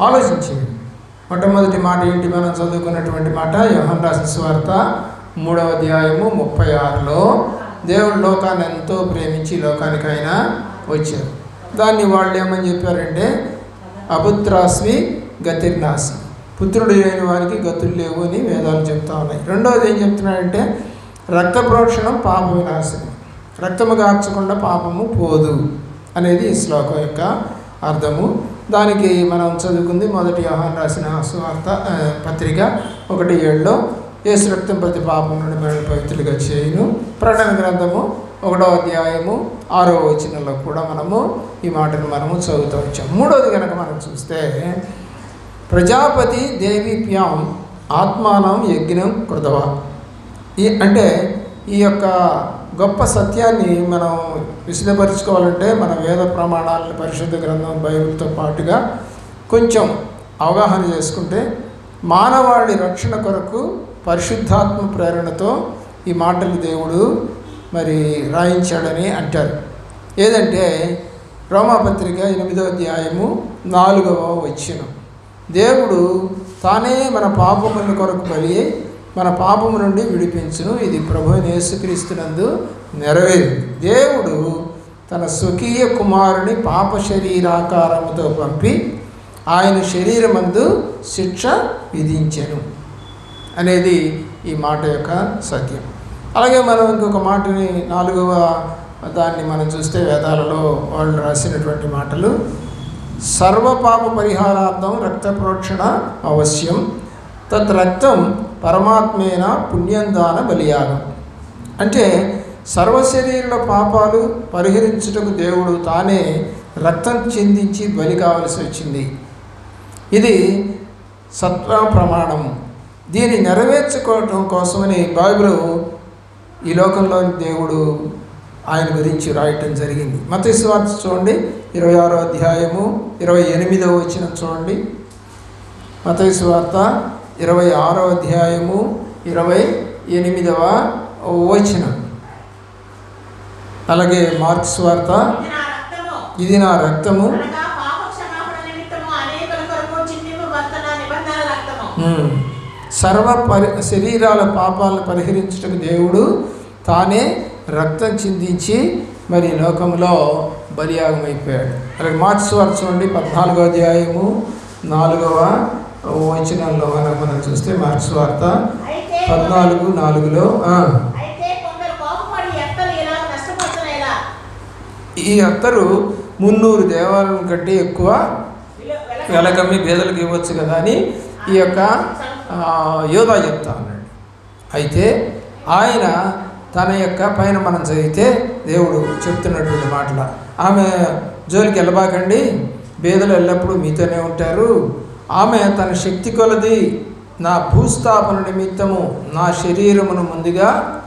ఆలోచించేది. మొట్టమొదటి మాట ఏంటి? మనం చదువుకున్నటువంటి మాట యోహన్ రాసిన స్వార్త మూడవ అధ్యాయము ముప్పై ఆరులో దేవుడు లోకాన్ని ఎంతో ప్రేమించి లోకానికైనా వచ్చారు దాన్ని వాళ్ళు ఏమని చెప్పారంటే అపుత్రాస్వి గతిర్నాసి పుత్రుడు లేని వారికి గతులు లేవు అని వేదాలు చెప్తా ఉన్నాయి. రెండవది ఏం చెప్తున్నాడంటే రక్త ప్రోక్షణం పాప వినాశనం. రక్తము కాచకుండా పాపము పోదు అనేది ఈ శ్లోకం యొక్క అర్థము. దానికి మనం చదువుకుంది మొదటి ఆహారం రాసిన సువార్త పత్రిక ఒకటి ఏడులో యేసు రక్తం ప్రతి పాపం నుండి మనల్ని పవిత్రులుగా చేయను. ప్రకటన గ్రంథము ఒకటో అధ్యాయము ఆరో వచనంలో కూడా మనము ఈ మాటను మనము చదువుతూ వచ్చాము. మూడోది కనుక మనం చూస్తే ప్రజాపతి దేవీప్యాం ఆత్మానం యజ్ఞం కృతవ. ఈ అంటే ఈ యొక్క గొప్ప సత్యాన్ని మనం విశదపరచుకోవాలంటే మన వేద ప్రమాణాలను పరిశుద్ధ గ్రంథం బైబిల్తో పాటుగా కొంచెం అవగాహన చేసుకుంటే మానవాళి రక్షణ కొరకు పరిశుద్ధాత్మ ప్రేరణతో ఈ మాటలు దేవుడు మరి రాయించాడని అంటారు. ఏదంటే రోమాపత్రిక ఎనిమిదో అధ్యాయము నాలుగవ వచ్చిన దేవుడు తానే మన పాపముల కొరకు బలి మన పాపము నుండి విడిపించును. ఇది ప్రభు అయిన యేసుక్రీస్తునందు నెరవేరింది. దేవుడు తన స్వకీయ కుమారుని పాప శరీరాకారముతో పంపి ఆయన శరీరమందు శిక్ష విధించెను అనేది ఈ మాట యొక్క సత్యం. అలాగే మనం ఇంకొక మాటని నాలుగవ దాన్ని మనం చూస్తే వేదాలలో వాళ్ళు రాసినటువంటి మాటలు సర్వపాప పరిహారార్థం రక్త ప్రోక్షణ అవశ్యం. తత్ రక్తం పరమాత్మేన పుణ్యందాన బలియాగం. అంటే సర్వశరీరుల పాపాలు పరిహరించుటకు దేవుడు తానే రక్తం చెందించి బలి కావలసి వచ్చింది. ఇది సత్వ ప్రమాణం. దీన్ని నెరవేర్చుకోవటం కోసమని బైబిల్ ఈ లోకంలోని దేవుడు ఆయన గురించి రాయటం జరిగింది. మత స్వార్థ చూడండి ఇరవై ఆరో అధ్యాయము ఇరవై ఎనిమిదవ వచ్చిన చూడండి. మత ఇరవై ఆరో అధ్యాయము ఇరవై ఎనిమిదవ వచనం. అలాగే మార్క్స్ వార్త. ఇది నా రక్తము. సర్వ పరి శరీరాల పాపాలను పరిహరించుటకు దేవుడు తానే రక్తం చిందించి మరి లోకంలో బలియాగం అయిపోయాడు అలాగే మార్క్స్ వారు చూడండి పద్నాలుగో అధ్యాయము నాలుగవ వచనంలో మనం మనం చూస్తే మార్క్స్ వార్త పద్నాలుగు నాలుగులో ఈ అత్తరు మున్నూరు దేవాలయం కంటే ఎక్కువ వెలకమ్మి పేదలకు ఇవ్వచ్చు కదా అని ఈ యొక్క యోధా చెప్తా ఉన్నాడు. అయితే ఆయన తన యొక్క పైన మనం చదివితే దేవుడు చెప్తున్నటువంటి మాటల ఆమె జోలికి వెళ్ళబాకండి. బేదలు ఎల్లప్పుడూ మీతోనే ఉంటారు. ఆమె తన శక్తి కొలది నా భూస్థాపన నిమిత్తము నా శరీరమును ముందుగా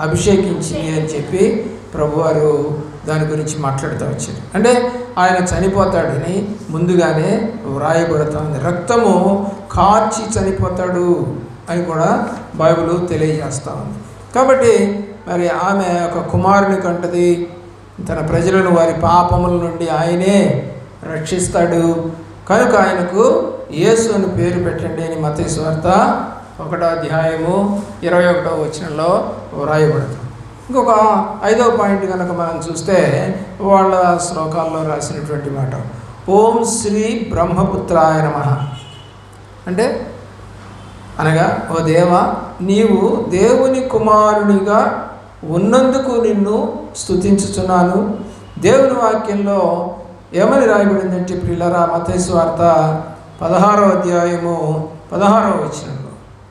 అభిషేకించింది అని చెప్పి ప్రభువారు దాని గురించి మాట్లాడుతూ వచ్చారు. అంటే ఆయన చనిపోతాడని ముందుగానే వ్రాయబడుతూ ఉంది రక్తము కార్చి చనిపోతాడు అని కూడా బైబిల్ తెలియజేస్తూ ఉంది. కాబట్టి మరి ఆమె ఒక కుమారుని కంటది తన ప్రజలను వారి పాపముల నుండి ఆయనే రక్షిస్తాడు. కనుక ఆయనకు యేసు అని పేరు పెట్టండి అని మత స్వార్థ ఒకటో అధ్యాయము ఇరవై ఒకటో వచనంలో వ్రాయబడుతుంది. ఇంకొక ఐదో పాయింట్ కనుక మనం చూస్తే వాళ్ళ శ్లోకాల్లో రాసినటువంటి మాట ఓం శ్రీ బ్రహ్మపుత్రాయ నమ. అంటే అనగా ఓ దేవ నీవు దేవుని కుమారునిగా ఉన్నందుకు నిన్ను స్తుతించుచున్నాను. దేవుని వాక్యంలో ఏమని రాయబడిందంటే ప్రిల్లరా మతేశ్వార్త పదహారో అధ్యాయము పదహారో వచనంలో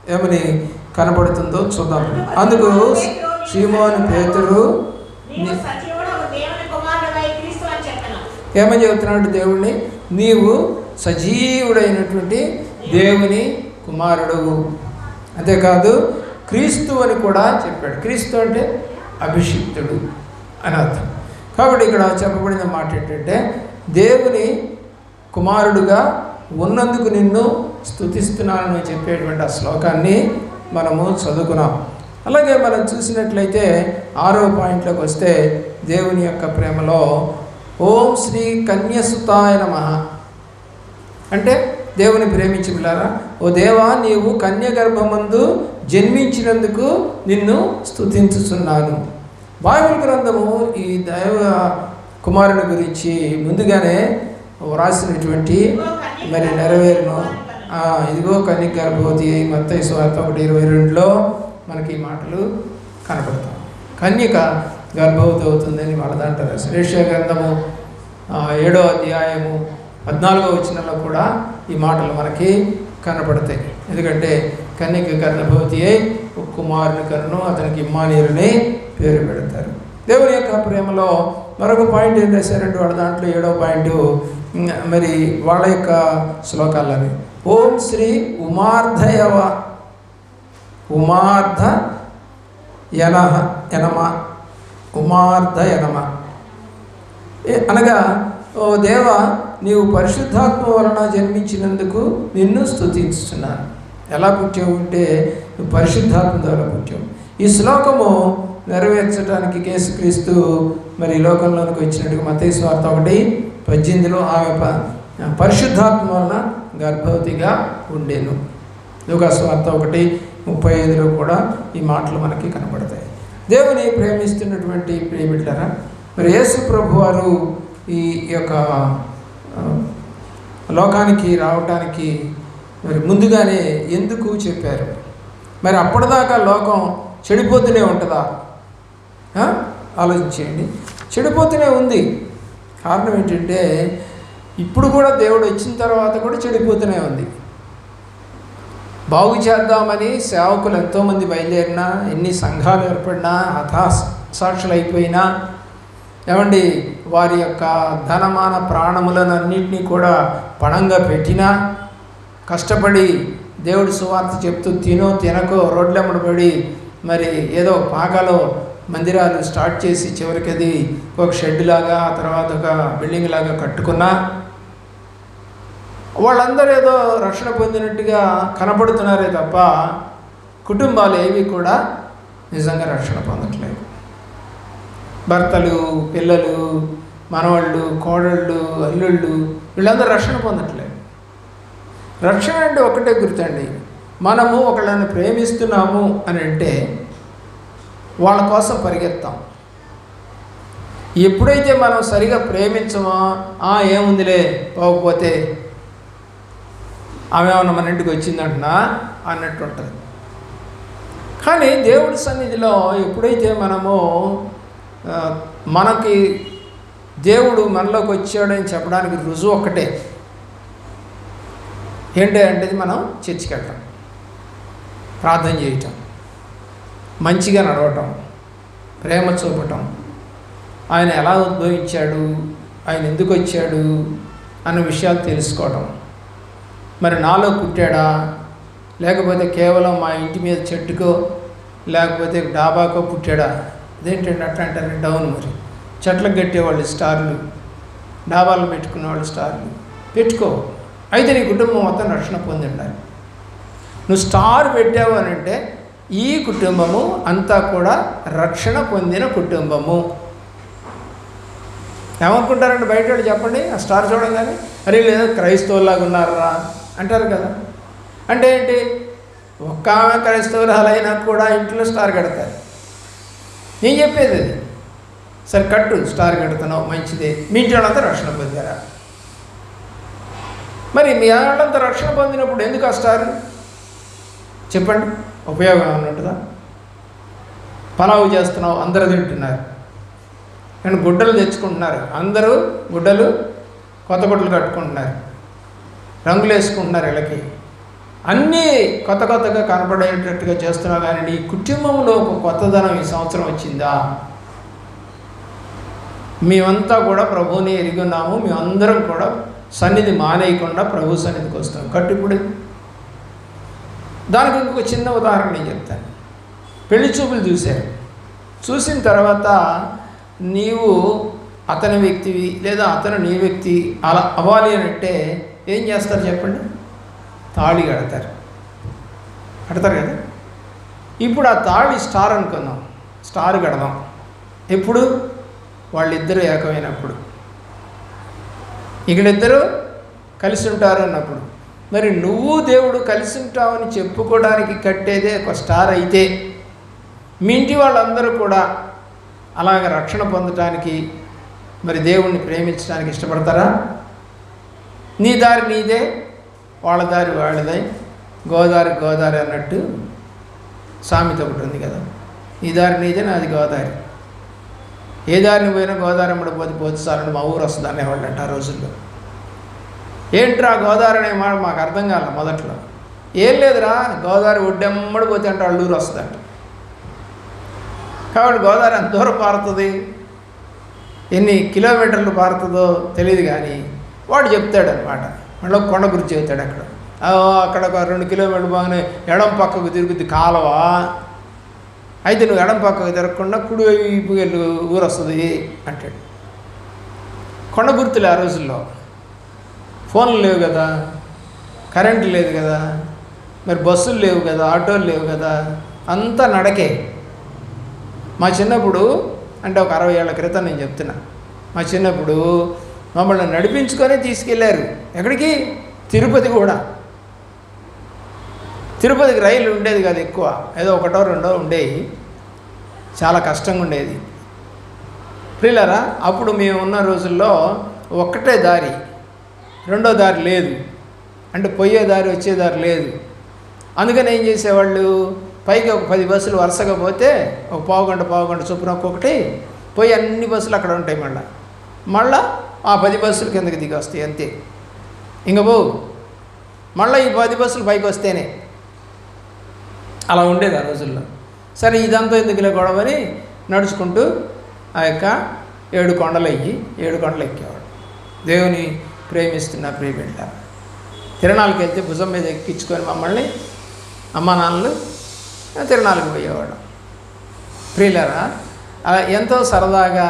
ఏమని కనపడుతుందో చూద్దాం. అందుకు సీమోని పేతురు చెప్పాను. ఏమని చెబుతున్నాడు దేవుణ్ణి? నీవు సజీవుడైనటువంటి దేవుని కుమారుడు అంతేకాదు క్రీస్తు అని కూడా చెప్పాడు. క్రీస్తు అంటే అభిషిక్తుడు అని అర్థం. కాబట్టి ఇక్కడ చెప్పబడిన మాట ఏంటంటే దేవుని కుమారుడుగా ఉన్నందుకు నిన్ను స్థుతిస్తున్నానని చెప్పేటువంటి ఆ శ్లోకాన్ని మనము చదువుకున్నాం. అలాగే మనం చూసినట్లయితే ఆరో పాయింట్లోకి వస్తే దేవుని యొక్క ప్రేమలో ఓం శ్రీ కన్యసుతాయ నమ. అంటే దేవుని ప్రేమించి పిల్లారా ఓ దేవా నీవు కన్య గర్భమందు జన్మించినందుకు నిన్ను స్థుతించుతున్నాను బైబిల్ గ్రంథము ఈ దైవ కుమారుని గురించి ముందుగానే వ్రాసినటువంటి మరి నెరవేరును. ఇదిగో కన్య గర్భవతి అయి మత్తయి స్వార్థ ఒకటి ఇరవై రెండులో మనకి ఈ మాటలు కనపడతాం కన్యక గర్భవతి అవుతుందని వాళ్ళదంటారు శ్రేష గ్రంథము ఏడో అధ్యాయము పద్నాలుగో వచనంలో కూడా ఈ మాటలు మనకి కనపడతాయి. ఎందుకంటే కన్యక గర్భవతి అయి కుమారుని కన్ను అతనికి ఇమ్మానీయులని పేరు పెడతారు. దేవుని యొక్క ప్రేమలో మరొక పాయింట్ ఏం రాశారంటే వాళ్ళ దాంట్లో ఏడో పాయింట్ మరి వాళ్ళ యొక్క శ్లోకాలని ఓం శ్రీ ఉమార్ధయవ ఉమార్ధ యనహ యనమ ఉమార్ధ యనమ. అనగా ఓ దేవ నీవు పరిశుద్ధాత్మ వలన జన్మించినందుకు నిన్ను స్థుతిస్తున్నాను ఎలా పుట్టావు అంటే నువ్వు పరిశుద్ధాత్మ ద్వారా పుట్టావు. ఈ శ్లోకము నెరవేర్చడానికి కేసుక్రీస్తు మరి ఈ లోకంలోనికి వచ్చినట్టుగా మతేసు స్వార్థ ఒకటి పద్దెనిమిదిలో ఆమె ప- పరిశుద్ధాత్మ వలన గర్భవతిగా ఉండేను. యోగా స్వార్థ ఒకటి ముప్పై ఐదులో కూడా ఈ మాటలు మనకి కనబడతాయి. దేవుని ప్రేమిస్తున్నటువంటి ప్రేమిట్లరా మరి యేసు ప్రభు వారు ఈ యొక్క లోకానికి రావటానికి మరి ముందుగానే ఎందుకు చెప్పారు? మరి అప్పటిదాకా లోకం చెడిపోతూనే ఉంటుందా? ఆలోచించేయండి. చెడిపోతూనే ఉంది. కారణం ఏంటంటే ఇప్పుడు కూడా దేవుడు వచ్చిన తర్వాత కూడా చెడిపోతూనే ఉంది. బాగు చేద్దామని సేవకులు ఎంతోమంది బయలుదేరినా ఎన్ని సంఘాలు ఏర్పడినా హతాసాక్షులు అయిపోయినా ఏమండి వారి యొక్క ధనమాన ప్రాణములను అన్నింటినీ కూడా పణంగా పెట్టినా కష్టపడి దేవుడి సువార్త చెప్తూ తినో తినకో రోడ్లెమ్మడి పడి మరి ఏదో పాకలో మందిరాలు స్టార్ట్ చేసి చివరికి అది ఒక షెడ్ లాగా ఆ తర్వాత ఒక బిల్డింగ్ లాగా కట్టుకున్నా వాళ్ళందరూ ఏదో రక్షణ పొందినట్టుగా కనపడుతున్నారే తప్ప కుటుంబాలు ఏవి కూడా నిజంగా రక్షణ పొందట్లేదు. భర్తలు పిల్లలు మనవాళ్ళు కోడళ్ళు అల్లుళ్ళు వీళ్ళందరూ రక్షణ పొందట్లేదు. రక్షణ అంటే ఒకటే గుర్తండి. మనము ఒకళ్ళని ప్రేమిస్తున్నాము అని అంటే వాళ్ళ కోసం పరిగెత్తాం. ఎప్పుడైతే మనం సరిగా ప్రేమించమో "ఆ, ఏముందిలే పోకపోతే ఆమె ఏమన్నా మన ఇంటికి వచ్చిందంటున్నా అన్నట్టు ఉంటుంది కానీ దేవుడి సన్నిధిలో ఎప్పుడైతే మనము మనకి దేవుడు మనలోకి వచ్చాడని చెప్పడానికి రుజువు ఒక్కటే. ఏంటి అంటే మనం చర్చికి వెళ్ళటం ప్రార్థన చేయటం మంచిగా నడవటం ప్రేమ చూపటం. ఆయన ఎలా ఉద్భవించాడు ఆయన ఎందుకు వచ్చాడు అన్న విషయాలు తెలుసుకోవటం. మరి నాలో పుట్టాడా? లేకపోతే కేవలం మా ఇంటి మీద చెట్టుకో లేకపోతే డాబాకో పుట్టాడా? అదేంటండి అట్లా అంటారు? డౌన్ మరి. చెట్లకు కట్టేవాళ్ళు స్టార్లు డాబాలు పెట్టుకునే వాళ్ళు స్టార్లు. పెట్టుకో. అయితే నీ కుటుంబం మొత్తం రక్షణ పొంది ఉండాలి నువ్వు స్టార్ పెట్టావు అని అంటే ఈ కుటుంబము అంతా కూడా రక్షణ పొందిన కుటుంబము. ఏమనుకుంటారండి బయట వాళ్ళు చెప్పండి? ఆ స్టార్ చూడంగానే అరే లేదా క్రైస్తవులాగా ఉన్నారా? అంటారు కదా. అంటే ఏంటి? ఒక్క ఆమె క్రైస్తవురాలైనా కూడా ఇంట్లో స్టార్ కడతారు. నేను చెప్పేది అది. సరే కట్టు స్టార్ కడుతున్నావు మంచిదే. మీ ఇంటి వాళ్ళంతా రక్షణ పొందారా? మరి మీ వాళ్ళంతా రక్షణ పొందినప్పుడు ఎందుకు ఆ స్టార్? చెప్పండి. ఉపయోగం అన్నట్టుగా పలావు చేస్తున్నావు అందరూ తింటున్నారు. నేను గుడ్డలు తెచ్చుకుంటున్నారు. అందరూ గుడ్డలు కొత్త గుడ్డలు కట్టుకుంటున్నారు. రంగులు వేసుకుంటున్నారు వీళ్ళకి అన్నీ కొత్త కొత్తగా కనపడేటట్టుగా చేస్తున్నావు కానీ నీ కుటుంబంలో ఒక కొత్తదనం ఈ సంవత్సరం వచ్చిందా? మేమంతా కూడా ప్రభువుని ఎరిగి ఉన్నాము. మేమందరం కూడా సన్నిధి మానేయకుండా ప్రభు సన్నిధికి వస్తాం కట్టుకుడు దానికి ఇంకొక చిన్న ఉదాహరణ నేను చెప్తాను. పెళ్ళి చూపులు చూశారు. చూసిన తర్వాత నీవు అతని వ్యక్తివి లేదా అతను నీ వ్యక్తి అలా అవ్వాలి అని అంటే ఏం చేస్తారు చెప్పండి? తాళి కడతారు. కడతారు కదా? ఇప్పుడు ఆ తాళి స్టార్ అనుకుందాం. స్టార్ కడదాం. ఎప్పుడు? వాళ్ళిద్దరూ ఏకమైనప్పుడు. ఇక్కడిద్దరూ కలిసి ఉంటారు అన్నప్పుడు. మరి నువ్వు దేవుడు కలిసి ఉంటావని చెప్పుకోవడానికి కట్టేదే ఒక స్టార్ అయితే మీ ఇంటి వాళ్ళందరూ కూడా అలాగ రక్షణ పొందటానికి మరి దేవుణ్ణి ప్రేమించడానికి ఇష్టపడతారా? నీ దారి నీదే వాళ్ళ దారి వాళ్ళదే గోదారి గోదారి అన్నట్టు సామెత ఒకటి ఉంది కదా. నీ దారి నీదే నాది గోదారి. ఏ దారిని పోయినా గోదావరి అమ్మడి పోతే పోతే మా ఊరు వస్తుంది అనేవాళ్ళు అంట ఆ రోజుల్లో. ఏంట్రా గోదావరి అనే మాట మాకు అర్థం కాల మొదట్లో. ఏం లేదురా గోదావరి ఒడ్డెమ్మడి పోతే అంటే అల్లూరు ఊరు వస్తుందంట. కాబట్టి గోదావరి ఎంత దూరం పారుతుంది? ఎన్ని కిలోమీటర్లు పారుతుందో తెలియదు కానీ వాడు చెప్తాడు అనమాట మళ్ళీ కొండ గురించి చెప్తాడు అక్కడ. అక్కడ ఒక రెండు కిలోమీటర్లు బాగానే ఎడం పక్కకు తిరుగుద్ది కాలవా. అయితే నువ్వు ఎడం పక్కకు తిరగకుండా కుడి వైపు ఊరు వస్తుంది అంటాడు. కొండ గుర్తులే ఆ రోజుల్లో. ఫోన్లు లేవు కదా కరెంటు లేదు కదా మరి బస్సులు లేవు కదా ఆటోలు లేవు కదా అంతా నడకే. మా చిన్నప్పుడు అంటే ఒక అరవై ఏళ్ళ క్రితం నేను చెప్తున్నా మా చిన్నప్పుడు మమ్మల్ని నడిపించుకొని తీసుకెళ్ళారు ఎక్కడికి? తిరుపతి కూడా. తిరుపతికి రైలు ఉండేది కాదు ఎక్కువ. ఏదో ఒకటో రెండో ఉండేవి చాలా కష్టంగా ఉండేది. ప్రియులరా అప్పుడు మేము ఉన్న రోజుల్లో ఒక్కటే దారి రెండో దారి లేదు. అంటే పోయే దారి వచ్చే దారి లేదు. అందుకని ఏం చేసేవాళ్ళు? పైకి ఒక పది బస్సులు వరుసగా పోతే ఒక పావు గంట పావు గంట చొప్పున ఒక్కొక్కటి పోయి అన్ని బస్సులు అక్కడ ఉంటాయి మళ్ళా. మళ్ళా ఆ పది బస్సులు కిందకి దిగి వస్తాయి అంతే. ఇంకా పో మళ్ళీ ఈ పది బస్సులు పైకి వస్తేనే. అలా ఉండేది ఆ రోజుల్లో. సరే ఇదంతా ఎందుకులే గొడవని నడుచుకుంటూ ఆ యొక్క ఏడు కొండలు అయ్యి ఏడు కొండలు ఎక్కేవాడు దేవుని ప్రేమిస్తున్న ప్రియబిడ్డ తిరణాలకు వెళ్తే భుజం మీద ఎక్కించుకొని మమ్మల్ని అమ్మా నాన్నలు తిరణాలకు పోయేవాడు ప్రియులరా అలా ఎంతో సరదాగా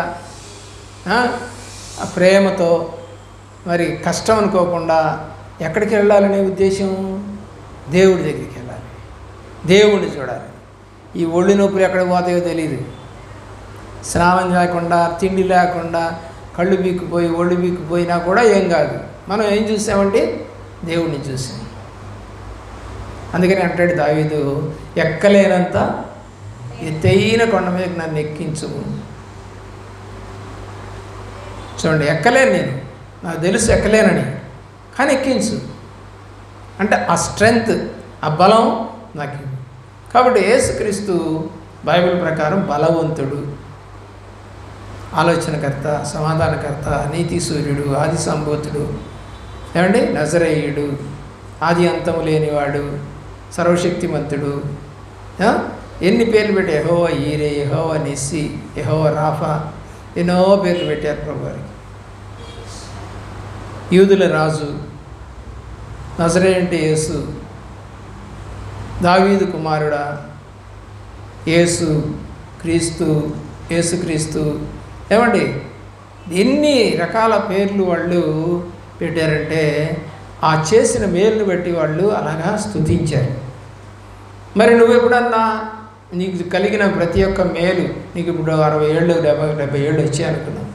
ప్రేమతో మరి కష్టం అనుకోకుండా ఎక్కడికి వెళ్ళాలనే ఉద్దేశం? దేవుడి దగ్గరికి వెళ్ళాలి. దేవుడిని చూడాలి. ఈ ఒళ్ళు నొప్పులు ఎక్కడికి పోతాయో తెలియదు స్నానం లేకుండా తిండి లేకుండా కళ్ళు బీక్కుపోయి ఒళ్ళు బీక్కుపోయినా కూడా ఏం కాదు. మనం ఏం చూసామంటే దేవుడిని చూసాం. అందుకని అంటాడు దావీదు ఎక్కలేనంత ఎత్తైన కొండ మీద నన్ను ఎక్కించు చూడండి ఎక్కలేను నేను. నాకు తెలుసు ఎక్కలేనని. కానీ ఎక్కించు. అంటే ఆ స్ట్రెంగ్త్ ఆ బలం నాకు కాబట్టి యేసుక్రీస్తు బైబిల్ ప్రకారం బలవంతుడు. ఆలోచనకర్త సమాధానకర్త నీతి సూర్యుడు ఆది సంభూతుడు ఏమండి? నజరేయుడు ఆది అంతము లేనివాడు సర్వశక్తిమంతుడు ఎన్ని పేర్లు పెట్టి ఎహోవ ఈరే యహోవ నిస్సి యహోవ రాఫా ఎన్నో పేర్లు పెట్టారు ప్రభువారి యూదుల రాజు నజరేంటి యేసు దావీదు కుమారుడా యేసు క్రీస్తు యేసుక్రీస్తు ఏమండి? ఎన్ని రకాల పేర్లు వాళ్ళు పెట్టారంటే ఆ చేసిన మేలును బట్టి వాళ్ళు అలాగా స్తుతించారు. మరి నువ్వు ఎప్పుడన్నా నీకు కలిగిన ప్రతి ఒక్క మేలు నీకు ఇప్పుడు అరవై ఏళ్ళు డెబ్బై డెబ్బై ఏళ్ళు వచ్చాయి అనుకున్నాం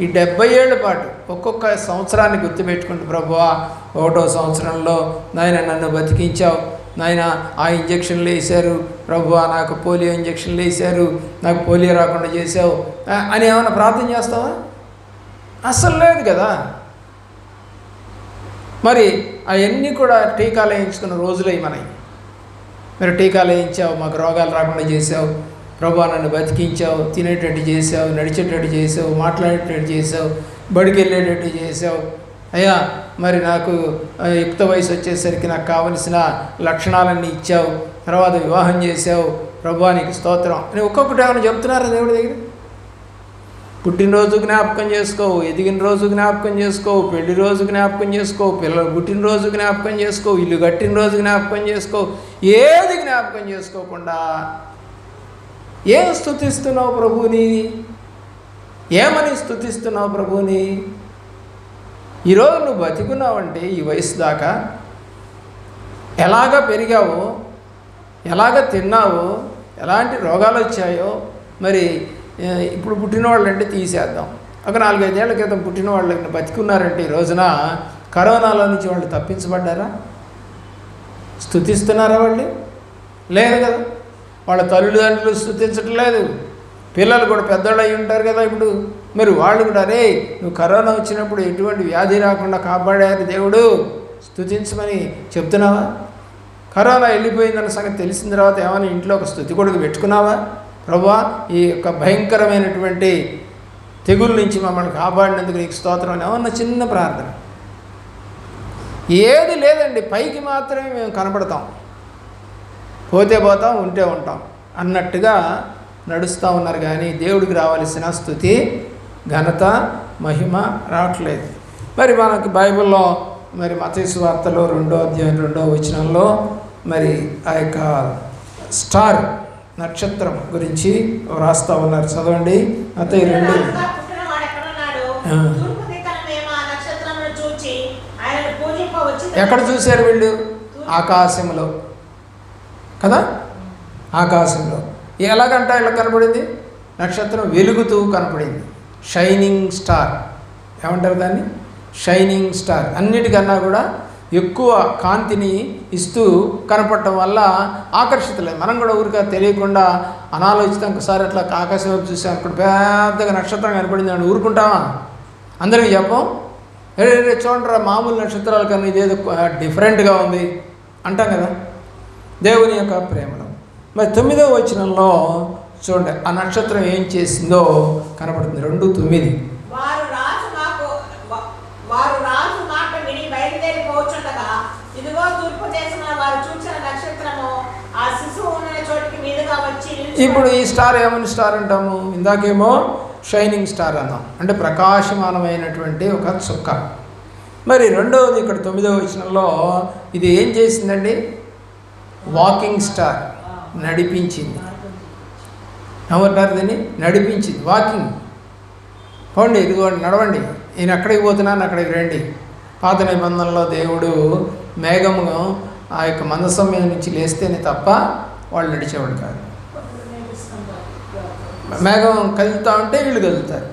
ఈ డెబ్బై ఏళ్ళ పాటు ఒక్కొక్క సంవత్సరాన్ని గుర్తుపెట్టుకుంటూ ప్రభువా ఒకటో సంవత్సరంలో నాయన నన్ను బతికించావు. నాయన ఆ ఇంజక్షన్లు వేశారు ప్రభు నాకు పోలియో ఇంజక్షన్లు వేశారు నాకు పోలియో రాకుండా చేసావు అని ఏమైనా ప్రార్థన చేస్తావా? అస్సలు లేదు కదా. మరి అవన్నీ కూడా టీకాలు వేయించుకున్న రోజులే మనకి మీరు టీకాలు వేయించావు మాకు రోగాలు రాకుండా చేసావు ప్రభా నన్ను బతికించావు తినేటట్టు చేసావు నడిచేటట్టు చేసావు మాట్లాడేటట్టు చేసావు బడికి వెళ్ళేటట్టు చేసావు అయ్యా మరి నాకు యుక్త వయసు వచ్చేసరికి నాకు కావలసిన లక్షణాలన్నీ ఇచ్చావు తర్వాత వివాహం చేసావు ప్రభా స్తోత్రం. అని ఒక్కొక్కటి ఏమైనా చెప్తున్నారా దేవుడి దగ్గర? పుట్టినరోజు జ్ఞాపకం చేసుకోవు ఎదిగిన రోజు జ్ఞాపకం చేసుకోవు పెళ్ళి రోజు జ్ఞాపకం చేసుకోవు పిల్లలు పుట్టినరోజు జ్ఞాపకం చేసుకోవు ఇల్లు కట్టిన రోజు జ్ఞాపకం చేసుకోవు. ఏది జ్ఞాపకం చేసుకోకుండా ఏం స్థుతిస్తున్నావు ప్రభుని ఏమని స్థుతిస్తున్నావు ప్రభుని ఈరోజు నువ్వు బతికున్నావంటే ఈ వయసు దాకా ఎలాగ పెరిగావో ఎలాగ తిన్నావో ఎలాంటి రోగాలు వచ్చాయో మరి ఇప్పుడు పుట్టిన వాళ్ళంటే తీసేద్దాం. ఒక నాలుగైదేళ్ళ క్రితం పుట్టిన వాళ్ళు బతికున్నారంటే ఈ రోజున కరోనాలో నుంచి వాళ్ళు తప్పించబడ్డారా? స్థుతిస్తున్నారా వాళ్ళు? లేదు కదా. వాళ్ళ తల్లిదండ్రులు స్థుతించట్లేదు పిల్లలు కూడా పెద్దోళ్ళు అయి ఉంటారు కదా ఇప్పుడు. మరి వాళ్ళు కూడా అరే నువ్వు కరోనా వచ్చినప్పుడు ఎటువంటి వ్యాధి రాకుండా కాపాడారు దేవుడు? స్థుతించమని చెప్తున్నావా? కరోనా వెళ్ళిపోయిందన్న సంగతి తెలిసిన తర్వాత ఏమైనా ఇంట్లో ఒక స్థుతి కొడుకు పెట్టుకున్నావా? ప్రభా ఈ యొక్క భయంకరమైనటువంటి తెగుళ్ళ నుంచి మమ్మల్ని కాపాడినందుకు నీకు స్తోత్రం అని ఏమన్నా చిన్న ప్రార్థన. ఏది లేదండి పైకి మాత్రమే మేము కనపడతాం. పోతే పోతాం ఉంటే ఉంటాం అన్నట్టుగా నడుస్తూ ఉన్నారు. కానీ దేవుడికి రావాల్సిన స్థుతి ఘనత మహిమ రావట్లేదు. మరి మనకి బైబిల్లో మరి మతేసు వార్తలో రెండో అధ్యాయం రెండో వచనంలో మరి ఆ యొక్క స్టార్ నక్షత్రం గురించి వ్రాస్తూ ఉన్నారు. చదవండి. అతయి రెండు. ఎక్కడ చూశారు వీళ్ళు? ఆకాశంలో కదా? ఆకాశంలో. ఎలాగంట ఇలా కనపడింది? నక్షత్రం వెలుగుతూ కనపడింది. షైనింగ్ స్టార్ ఏమంటారు దాన్ని? షైనింగ్ స్టార్ అన్నిటికన్నా కూడా ఎక్కువ కాంతిని ఇస్తూ కనపడటం వల్ల ఆకర్షితులే. మనం కూడా ఊరికే తెలియకుండా అనాలోచితం ఒకసారి అట్లా ఆకాశం వైపు చూసాం అక్కడ పెద్దగా నక్షత్రం కనపడింది అని ఊరుకుంటామా? అందరికీ చెప్పం? ఏ చూడరా మామూలు నక్షత్రాల కన్నా ఇదేదో డిఫరెంట్గా ఉంది అంటాం కదా. దేవుని యొక్క ప్రేమలో మరి తొమ్మిదో వచనంలో చూడండి ఆ నక్షత్రం ఏం చేసిందో కనపడుతుంది రెండు తొమ్మిది. ఇప్పుడు ఈ స్టార్ ఏమని స్టార్ అంటాము? ఇందాకేమో షైనింగ్ స్టార్ అన్నాం. అంటే ప్రకాశమానమైనటువంటి ఒక చుక్క. మరి రెండవది ఇక్కడ తొమ్మిదవ వచనంలో ఇది ఏం చేసిందండి? వాకింగ్ స్టార్ నడిపించింది. ఏమంటారు దీన్ని? నడిపించింది. వాకింగ్ పోండి ఇదిగోండి నడవండి. నేను ఎక్కడికి పోతున్నాను అక్కడికి రండి. పాత నిబంధనలో దేవుడు మేఘము ఆ యొక్క మందసం మీద నుంచి లేస్తేనే తప్ప వాళ్ళు నడిచేవాడు కాదు. మేఘం కదులుతా ఉంటే వీళ్ళు కదులుతారు.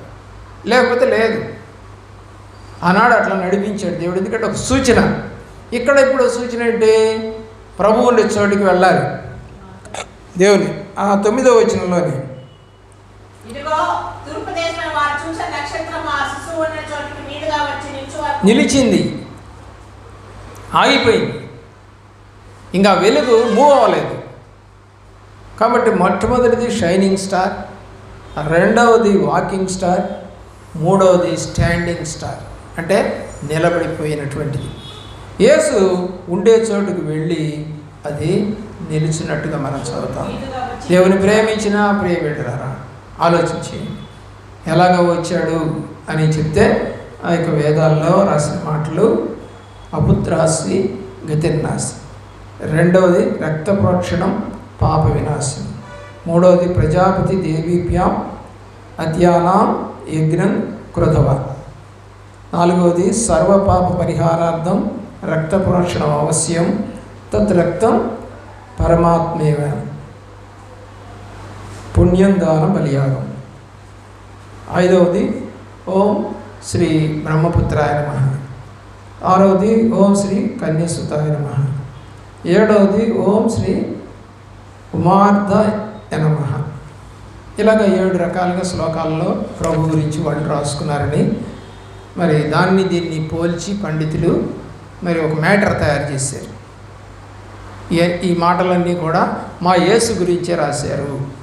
లేకపోతే లేదు. ఆనాడు అట్లా నడిపించాడు దేవుడు. ఎందుకంటే ఒక సూచన. ఇక్కడ ఇప్పుడు సూచన ఏంటి? ప్రభువు చోటికి వెళ్ళాలి. దేవుని. ఆ తొమ్మిదో వచనంలోనే ఇదిగో తూర్పు దేశమున వారు చూసిన నక్షత్రము ఆ శిశువు ఉన్న చోటికి మీదుగా వచ్చి నిలిచి నిలిచింది. ఆగిపోయింది. ఇంకా వెలుగు మూవ్ అవ్వలేదు. కాబట్టి మొట్టమొదటిది షైనింగ్ స్టార్ రెండవది వాకింగ్ స్టార్ మూడవది స్టాండింగ్ స్టార్ అంటే నిలబడిపోయినటువంటిది. యేసు ఉండే చోటుకు వెళ్ళి అది నిలిచినట్టుగా మనం చదువుతాం. దేవుని ప్రేమించిన ప్రియ ఆలోచించేయండి ఆలోచించి ఎలాగ వచ్చాడు? అని చెప్తే ఆ యొక్క వేదాల్లో రాసిన మాటలు అపుత్రాసి గతిర్నాశి రెండవది రక్త ప్రోక్షణం పాప వినాశం మూడవది ప్రజాపతి దేవీభ్యాం అద్యానాం యజ్ఞం కృతవ నాలుగవది సర్వపాప పరిహారార్థం రక్త ప్రోక్షణం అవశ్యం తత్ రక్తం పరమాత్మేవ. పుణ్యం దానం బలియాగం. ఐదవది ఓం శ్రీ బ్రహ్మపుత్రాయ నమ. ఆరవది ఓం శ్రీ కన్యసుతాయ నమ. ఏడవది ఓం శ్రీ ఉమార్ధాయ నమ. ఇలాగ ఏడు రకాలుగా శ్లోకాల్లో ప్రభు గురించి వాళ్ళు రాసుకున్నారని. మరి దాన్ని దీన్ని పోల్చి పండితులు మరి ఒక మ్యాటర్ తయారు చేశారు. ఈ మాటలన్నీ కూడా మా యేసు గురించే రాశారు.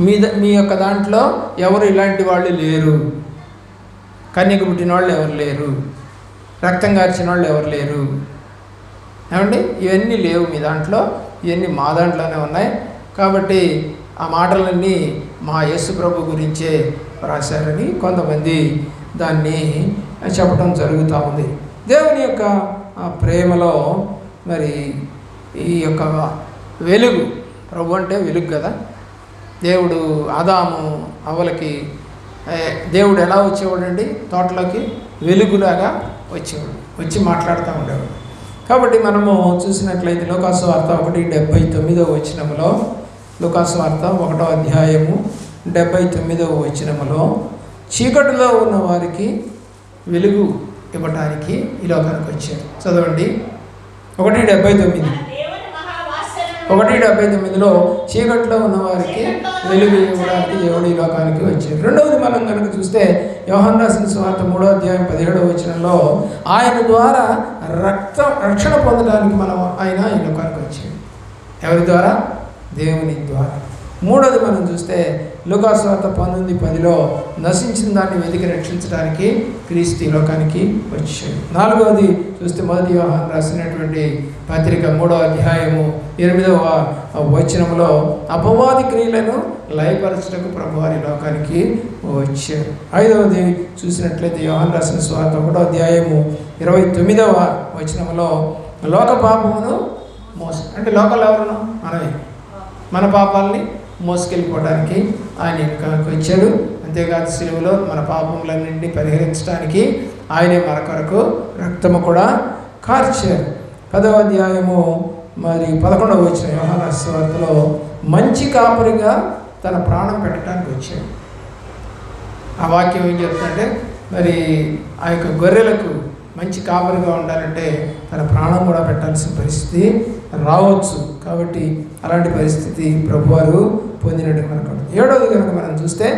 మీ ద- మీ యొక్క దాంట్లో ఎవరు ఇలాంటి వాళ్ళు లేరు. కన్యకు పుట్టిన వాళ్ళు ఎవరు లేరు. రక్తం గార్చిన వాళ్ళు ఎవరు లేరు. ఏమండి? ఇవన్నీ లేవు మీ దాంట్లో. ఇవన్నీ మా దాంట్లోనే ఉన్నాయి. కాబట్టి ఆ మాటలన్నీ మా యేసు ప్రభు గురించే రాశారని కొంతమంది దాన్ని చెప్పడం జరుగుతూ ఉంది. దేవుని యొక్క ప్రేమలో మరి ఈ యొక్క వెలుగు ప్రభు అంటే వెలుగు కదా. దేవుడు ఆదాము అవలకి దేవుడు ఎలా వచ్చేవాడండి? తోటలోకి వెలుగులాగా వచ్చేవాడు వచ్చి మాట్లాడుతూ ఉండేవాడు. కాబట్టి మనము చూసినట్లయితే లోకాసు వార్త ఒకటి డెబ్బై తొమ్మిదవ వచనములో లోకాసు వార్త ఒకటో అధ్యాయము డెబ్భై తొమ్మిదవ వచనములో చీకటిలో ఉన్న వారికి వెలుగు ఇవ్వటానికి ఈ లోకానికి వచ్చాడు. చదవండి. ఒకటి డెబ్బై తొమ్మిది. ఒకటి డెబ్బై తొమ్మిదిలో చీకట్లో ఉన్నవారికి వెలుగు ఇవ్వడానికి దేవుడు ఈ లోకానికి వచ్చాడు. రెండవది మనం కనుక చూస్తే యోహన్ రాసిన స్వార్థ మూడో అధ్యాయం పదిహేడవ వచనంలో ఆయన ద్వారా రక్త రక్షణ పొందడానికి మనం ఆయన ఈ లోకానికి వచ్చాడు. ఎవరి ద్వారా? దేవుని ద్వారా. మూడోది మనం చూస్తే లుకాస్వార్త పంతొమ్మిది పదిలో నశించిన దాన్ని వెతికి రక్షించడానికి క్రీస్తు ఈ లోకానికి వచ్చాడు. నాలుగవది చూస్తే మొదటి యోహాన్ రాసినటువంటి పత్రిక మూడో అధ్యాయము ఎనిమిదవ వచనంలో అపవాది క్రియలను లయపరచడానికి ప్రభువారి లోకానికి వచ్చారు ఐదవది చూసినట్లయితే యోహాన్ రాసిన స్వార్థ ఒకటో అధ్యాయము ఇరవై తొమ్మిదవ వచనంలో లోక పాపమును మోస అంటే లోకల్ ఎవరును మనమే. మన పాపాలని మోసుకెళ్ళిపోవడానికి ఆయన వెనుకకు వచ్చాడు అంతేకాదు సిలువలో మన పాపములన్నింటినీ పరిహరించడానికి ఆయనే మన కొరకు రక్తము కూడా కార్చారు. పదవ అధ్యాయము మరి పదకొండవ వచ్చిన వ్యవహార వార్తలో మంచి కాపురిగా తన ప్రాణం పెట్టడానికి వచ్చాడు. ఆ వాక్యం ఏం చెప్తుందంటే మరి ఆ యొక్క గొర్రెలకు మంచి కాపరిగా ఉండాలంటే తన ప్రాణం కూడా పెట్టాల్సిన పరిస్థితి రావచ్చు. కాబట్టి అలాంటి పరిస్థితి ప్రభువారు పొందినట్టు మనకు ఏడవది కనుక మనం చూస్తే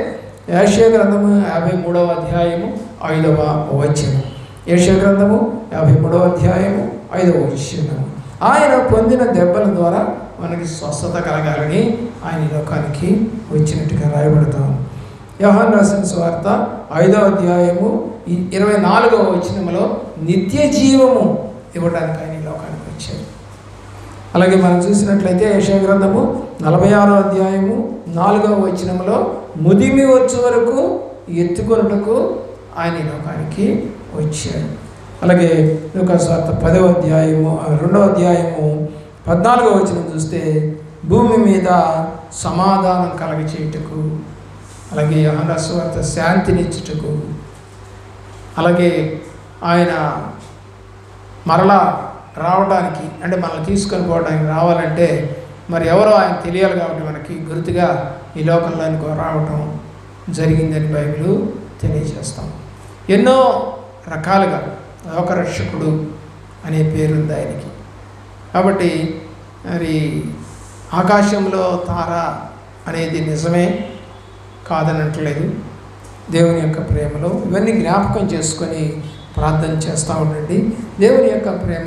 యాషియా గ్రంథము యాభై మూడవ అధ్యాయము ఐదవ వచనం ఏషియా గ్రంథము యాభై మూడవ అధ్యాయము ఐదవ వచనం ఆయన పొందిన దెబ్బల ద్వారా మనకి స్వస్థత కలగాలని ఆయన ఈ లోకానికి వచ్చినట్టుగా రాయబడతాం యోహాన్ రాసిన స్వార్త ఐదవ అధ్యాయము ఇరవై నాలుగవ వచనంలో నిత్య జీవము ఇవ్వడానికి ఆయన అలాగే మనం చూసినట్లయితే యశా గ్రంథము నలభై ఆరో అధ్యాయము నాలుగవ వచనంలో ముదిమి వచ్చే వరకు ఎత్తుకొనుటకు ఆయన ఈ లోకానికి వచ్చాడు. అలాగే లూకాసు పదవ అధ్యాయము ఆ, రెండవ అధ్యాయము పద్నాలుగవ వచనం చూస్తే భూమి మీద సమాధానం కలగచేయుటకు అలాగే యోహాను శాంతినిచ్చుటకు అలాగే ఆయన మరలా రావడానికి అంటే మనల్ని తీసుకొని పోవడానికి రావాలంటే మరి ఎవరో ఆయన తెలియాలి కాబట్టి మనకి గుర్తుగా ఈ లోకంలోనికి రావటం జరిగిందని బైబిల్ తెలియజేస్తాం. ఎన్నో రకాలుగా లోకరక్షకుడు అనే పేరుంది ఆయనకి. కాబట్టి మరి ఆకాశంలో తార అనేది నిజమే కాదనట్లేదు. దేవుని యొక్క ప్రేమలో ఇవన్నీ జ్ఞాపకం చేసుకొని ప్రార్థన చేస్తూ ఉండండి. దేవుని యొక్క ప్రేమ